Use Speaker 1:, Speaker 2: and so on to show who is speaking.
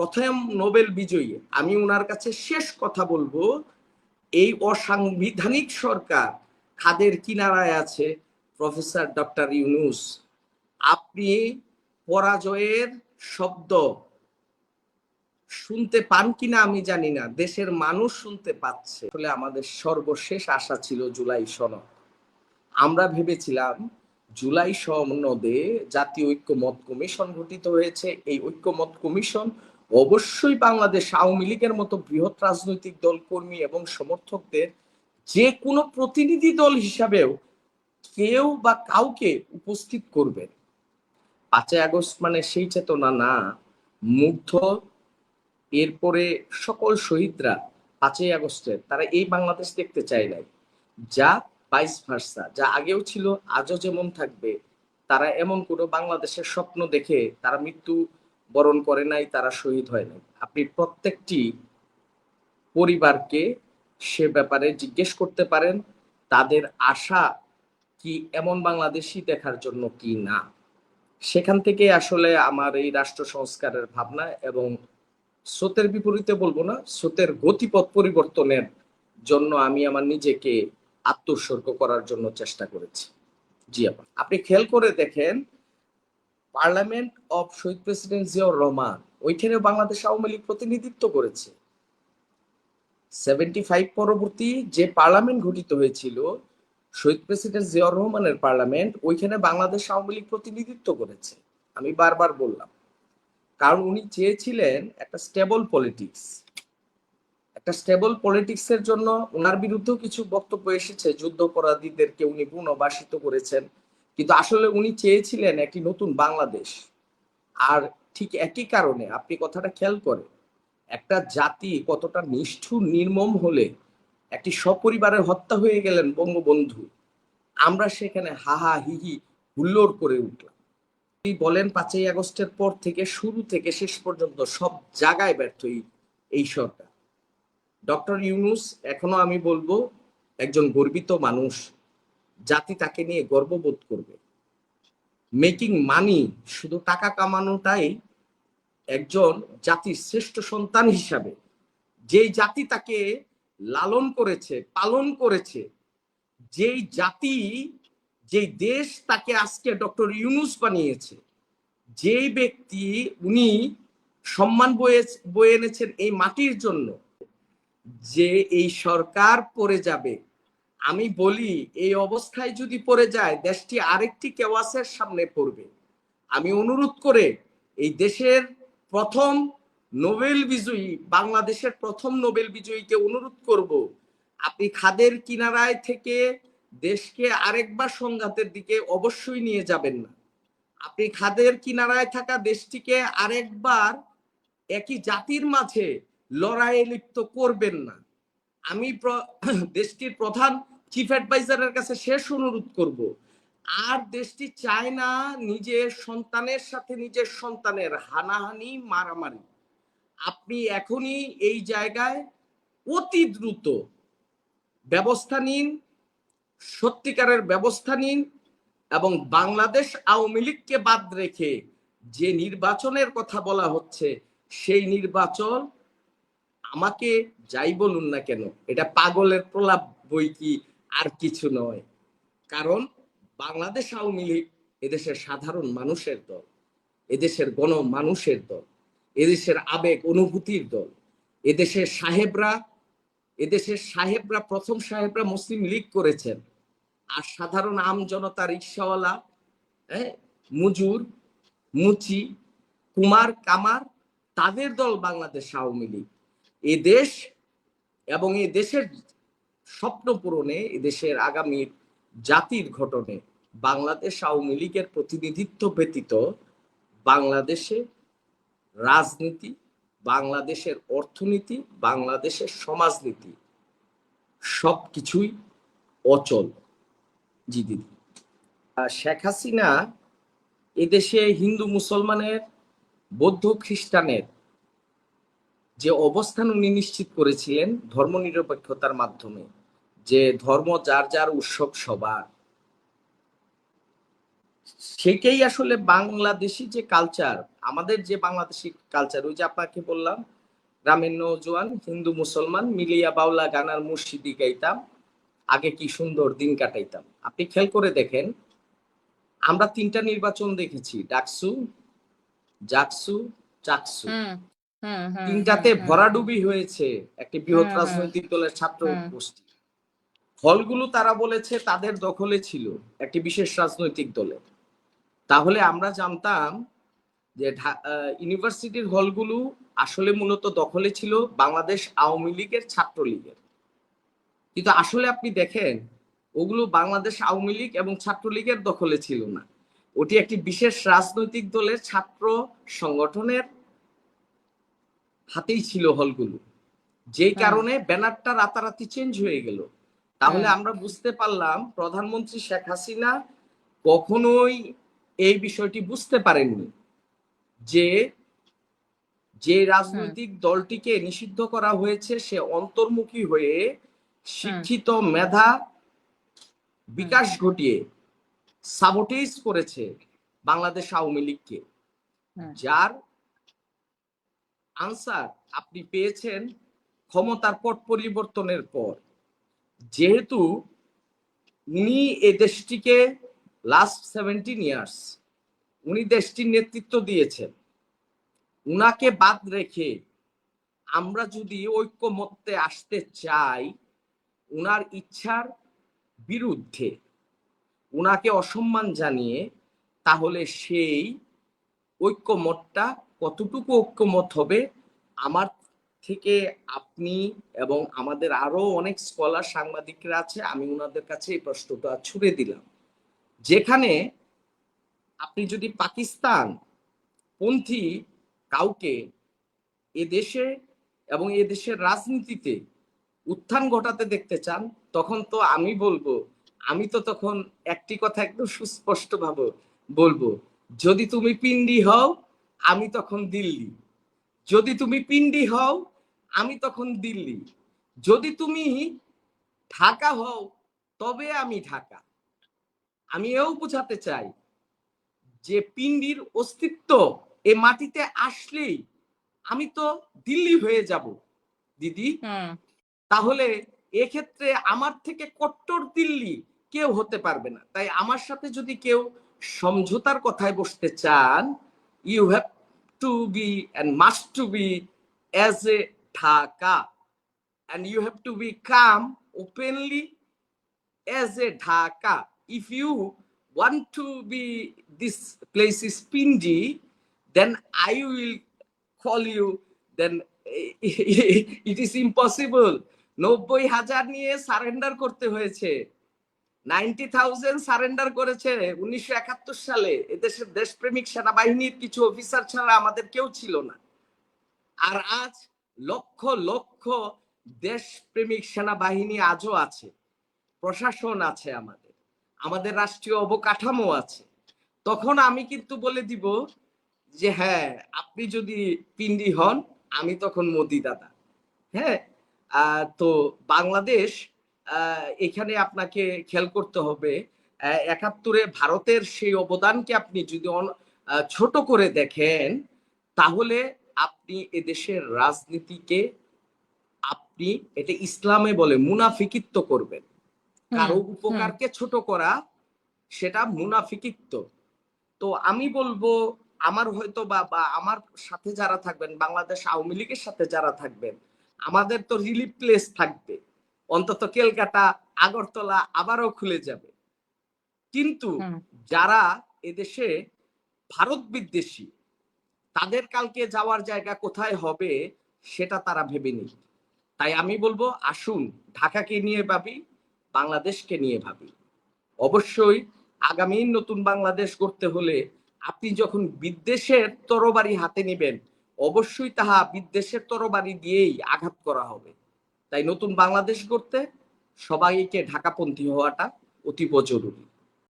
Speaker 1: প্রথম নোবেল বিজয়ী, আমি ওনার কাছে শেষ কথা বলব, এই অসাংবিধানিক সরকার খাদের কিনারায় আছে, প্রফেসর ডক্টর ইউনুস। আপনি পরাজয়ের শব্দ শুনতে পান কিনা আমি জানি না, দেশের মানুষ শুনতে পাচ্ছে। আসলে আমাদের সর্বশেষ আশা ছিল জুলাই সনদ। আমরা ভেবেছিলাম জুলাই সনদে জাতীয় ঐক্যমত কমিশন গঠিত হয়েছে, এই ঐক্যমত কমিশন অবশ্যই বাংলাদেশ আওয়ামী লীগের মতো বৃহৎ রাজনৈতিক দল, কর্মী এবং সমর্থকদের যে কোনো প্রতিনিধি দল হিসাবেও কেউ বা কাউকে উপস্থিত করবে পাঁচই আগস্ট মানে সেই চেতনা না, মুগ্ধ এরপরে সকল শহীদরা পাঁচই আগস্টের তারা এই বাংলাদেশ দেখতে চায় নাই। যা ভাইস ভার্সা যা আগেও ছিল, আজও যেমন থাকবে, তারা এমন কোনো বাংলাদেশের স্বপ্ন দেখে তারা মৃত্যু বরণ করে নাই, তারা শহীদ হয় নাই। আপনি প্রত্যেকটি পরিবারকে সে ব্যাপারে জিজ্ঞেস করতে পারেন, তাদের আশা কি এমন বাংলাদেশি দেখার জন্য কি না? সেখান থেকে আসলে আমার এই রাষ্ট্র সংস্কারের ভাবনা এবং স্রোতের বিপরীতে বলব না, স্রোতের গতিপথ পরিবর্তনের জন্য আমি আমার নিজেকে আত্মোৎসর্গ করার জন্য চেষ্টা করেছি। জি আপা। আপনি খেয়াল করে দেখেন পার্লামেন্ট অফ শহীদ প্রেসিডেন্ট জিয়াউর রহমান, ওইখানে বাংলাদেশ আওয়ামী লীগ প্রতিনিধিত্ব করেছে। সেভেন্টি ফাইভ পরবর্তী যে পার্লামেন্ট গঠিত হয়েছিল, শহীদ প্রেসিডেন্ট জিয়াউর রহমানের পার্লামেন্ট, ওইখানে বাংলাদেশ আওয়ামী লীগ প্রতিনিধিত্ব করেছে। আমি বারবার বললাম, কারণ উনি চেয়েছিলেন একটা স্টেবল পলিটিক্স একটা স্টেবল পলিটিক্স এর জন্য ওনার বিরুদ্ধেও কিছু বক্তব্য এসেছে, যুদ্ধাপরাধীদেরকে উনি পুনর্বাসিত করেছেন। কিন্তু আসলে উনি চেয়েছিলেন একটি নতুন বাংলাদেশ। আর ঠিক একই কারণে আপনি কথাটা খেয়াল করেন, একটা জাতি কতটা নিষ্ঠুর, নির্মম হলে একটি সপরিবারের হত্যা হয়ে গেলেন বঙ্গবন্ধু। আমরা সেখানে হাহা হিহি হুল্লোড় করে উঠলাম। তিনি বলেন, পাঁচই আগস্টের পর থেকে, শুরু থেকে শেষ পর্যন্ত সব জায়গায় ব্যর্থ এই সরকার। ডক্টর ইউনুস, এখনও আমি বলব, একজন গর্বিত মানুষ। জাতি তাকে নিয়ে গর্ববোধ করবে। মেকিং মানি শুধু টাকা কামানোটাই একজন জাতির শ্রেষ্ঠ সন্তান হিসাবে। যেই জাতি তাকে লালন করেছে, পালন করেছে, যেই জাতি, যেই দেশ তাকে আজকে ডক্টর ইউনুস বানিয়েছে, যেই ব্যক্তি উনি সম্মান বয়ে বয়ে এনেছেন এই মাটির জন্য, যে এই সরকার পড়ে যাবে আমি বলি, এই অবস্থায় যদি পড়ে যায়, দেশটি আরেকটি কেওয়াসের সামনে পড়বে। আমি অনুরোধ করে, এই দেশের প্রথম নোবেল বিজয়ী, বাংলাদেশের প্রথম নোবেল বিজয়ীকে অনুরোধ করব, আপনি খাদের কিনারায় থেকে দেশকে আরেকবার সংঘাতের দিকে অবশ্যই নিয়ে যাবেন না। আপনি খাদের কিনারায় থাকা দেশটিকে আরেকবার একই জাতির মাঝে লড়াইয়ে লিপ্ত করবেন না। আমি দেশটির প্রধান চিফ অ্যাডভাইজারের কাছে শেষ অনুরোধ করব। আর দেশটি চায় না নিজের সন্তানের সাথে নিজের সন্তানের হানাহানি, মারামারি। আপনি এখনই এই জায়গায় অতি দ্রুত ব্যবস্থা নিন, সত্যিকারের ব্যবস্থা নিন এবং বাংলাদেশ আওয়ামী লীগকে বাদ রেখে যে নির্বাচনের কথা বলা হচ্ছে, সেই নির্বাচন আমাকে যাই বলুন না কেন, এটা পাগলের প্রলাপ বই কি আর কিছু নয়। কারণ বাংলাদেশ আওয়ামী লীগ এদেশের সাধারণ মানুষের দল, এদেশের গণ মানুষের দল, এদেশের আবেগ অনুভূতির দল, এদেশের সাহেবরা এদেশের সাহেবরা, প্রথম সাহেবরা মুসলিম লীগ করেছেন। আর সাধারণ আম জনতা রিক্সাওয়ালা হ্যাঁ মুজুর, মুচি, কুমার, কামার, তাদের দল বাংলাদেশ আওয়ামী লীগ। এ দেশ এবং এ দেশের স্বপ্ন পূরণে এদেশের আগামীর জাতির ঘটনে বাংলাদেশ আওয়ামী লীগের প্রতিনিধিত্ব ব্যতীত বাংলাদেশে রাজনীতি, বাংলাদেশের অর্থনীতি, বাংলাদেশের সমাজনীতি সব কিছুই অচল। জি দিদি। শেখ হাসিনা এদেশে হিন্দু মুসলমানের, বৌদ্ধ খ্রিস্টানের যে অবস্থান উনি নিশ্চিত করেছিলেন ধর্মনিরপেক্ষতার মাধ্যমে, যে ধর্ম যার যার উৎসব সবার। সেটাই আসলে বাংলাদেশি যে কালচার আমাদের যে বাংলাদেশি কালচার ওই যে আপনাকে বললাম গ্রামের নৌজোয়ান হিন্দু মুসলমান, মিলিয়া বাউলা গানার মুর্শিদি গাইতাম, আগে কি সুন্দর দিন কাটাইতাম। আপনি খেয়াল করে দেখেন, আমরা তিনটা নির্বাচন দেখেছি, ডাকসু, জাকসু, চাকসু। তিনটাতে ভরাডুবি হয়েছে একটি বৃহৎ। রাজনৈতিক দলের ছাত্র গোষ্ঠী। হলগুলো তারা বলেছে তাদের দখলে ছিল একটি বিশেষ রাজনৈতিক দলের তাহলে আমরা জানতাম যে ইউনিভার্সিটির হলগুলো আসলে মূলত দখলে ছিল বাংলাদেশ আওয়ামী লীগের ছাত্রলীগের। কিন্তু আসলে আপনি দেখেন ওগুলো বাংলাদেশ আওয়ামী লীগ এবং ছাত্রলীগের দখলে ছিল না। ওটি একটি বিশেষ রাজনৈতিক দলের ছাত্র সংগঠনের হাতেই ছিল হলগুলো। যেই কারণে ব্যানারটা রাতারাতি চেঞ্জ হয়ে গেল। তাহলে আমরা বুঝতে পারলাম প্রধানমন্ত্রী শেখ হাসিনা কখনোই এই বিষয়টি বুঝতে পারেননি যে যে রাজনৈতিক দলটিকে নিষিদ্ধ করা হয়েছে সে অন্তর্মুখী হয়ে শিক্ষিত মেধা বিকাশ ঘটিয়ে সাবোটেজ করেছে বাংলাদেশ আওয়ামী লীগকে। যার আনসার, আপনি পেয়েছেন ক্ষমতার পট পরিবর্তনের পর। যেহেতু উনি এ দেশটিকে লাস্ট সেভেন্টিন ইয়ার্স উনি দেশটির নেতৃত্ব দিয়েছেন। উনাকে বাদ রেখে আমরা যদি ঐক্যমত্যে আসতে চাই, উনার ইচ্ছার বিরুদ্ধে উনাকে অসম্মান জানিয়ে, তাহলে সেই ঐক্যমতটা কতটুকু ঐক্যমত হবে, আমার থেকে আপনি এবং আমাদের আরও অনেক স্কলার সাংবাদিকরা আছে, আমি ওনাদের কাছে এই প্রশ্নটা ছুড়ে দিলাম। যেখানে আপনি যদি পাকিস্তান পন্থী কাউকে এ দেশে এবং এ দেশের রাজনীতিতে উত্থান ঘটাতে দেখতে চান, তখন তো আমি বলব, আমি তো তখন একটি কথা একদম সুস্পষ্ট ভাবে বলব, যদি তুমি পিন্ডি হও আমি তখন দিল্লি। যদি তুমি পিন্ডি হও আমি তখন দিল্লি। যদি তুমি ঢাকা হও তবে আমি ঢাকা। আমি এও বোঝাতে চাই যে পিন্ডির অস্তিত্ব এ মাটিতে আসলেই আমি তো দিল্লি হয়ে যাব। দিদি তাহলে এক্ষেত্রে আমার থেকে কট্টর দিল্লি কেউ হতে পারবে না। তাই আমার সাথে যদি কেউ সমঝোতার কথায় বসতে চান you have to be must to be as a Dhaka and you have to be come openly as a Dhaka. If you want to be this place is Pindi, then I will call you. Then it is impossible. নব্বই হাজার নিয়ে surrender করতে হয়েছে ninety thousand surrender করেছে উনিশশো একাত্তর সালে। এদেশের দেশপ্রেমিক সেনাবাহিনীর কিছু অফিসার ছাড়া আমাদের কেউ ছিল না। আর আজ লক্ষ লক্ষ দেশপ্রেমিক সেনাবাহিনী আজও আছে। প্রশাসন আছে আমাদের। আমাদের রাষ্ট্রীয় অবকাঠামো আছে। তখন আমি কিন্তু বলে দিব যে হ্যাঁ আপনি যদি পিন্ডি হন, আমি তখন মোদি দাদা। হ্যাঁ তো বাংলাদেশ এখানে আপনাকে খেয়াল করতে হবে একাত্তরে ভারতের সেই অবদানকে আপনি যদি ছোট করে দেখেন তাহলে আপনি এদেশের রাজনীতিকে আপনি এটা ইসলামে বলে মুনাফিকিত্ব করবেন।
Speaker 2: কারও
Speaker 1: উপকারকে ছোট করা সেটা মুনাফিকিত্ব। তো আমি বলব আমার হয়তো বা বা আমার সাথে যারা থাকবেন বাংলাদেশ আওয়ামী লীগের সাথে যারা থাকবেন আমাদের তো রিলিফ প্লেস থাকবে। অন্তত কেলকাটা আগরতলা আবারও খুলে যাবে। কিন্তু যারা এদেশে ভারত বিদ্বেষী তাদের কালকে যাওয়ার জায়গা কোথায় হবে সেটা তারা ভেবে নিক। তাই আমি বলব আসুন ঢাকাকে নিয়ে ভাবি বাংলাদেশকে নিয়ে ভাবি। অবশ্যই আগামী নতুন বাংলাদেশ করতে হলে আপনি যখন বিদ্বেষের তরবারি হাতে নেবেন অবশ্যই তাহা বিদ্বেষের তরবারি দিয়েই আঘাত করা হবে। তাই নতুন বাংলাদেশ করতে সবাইকে ঢাকাপন্থী হওয়াটা অতীব জরুরি।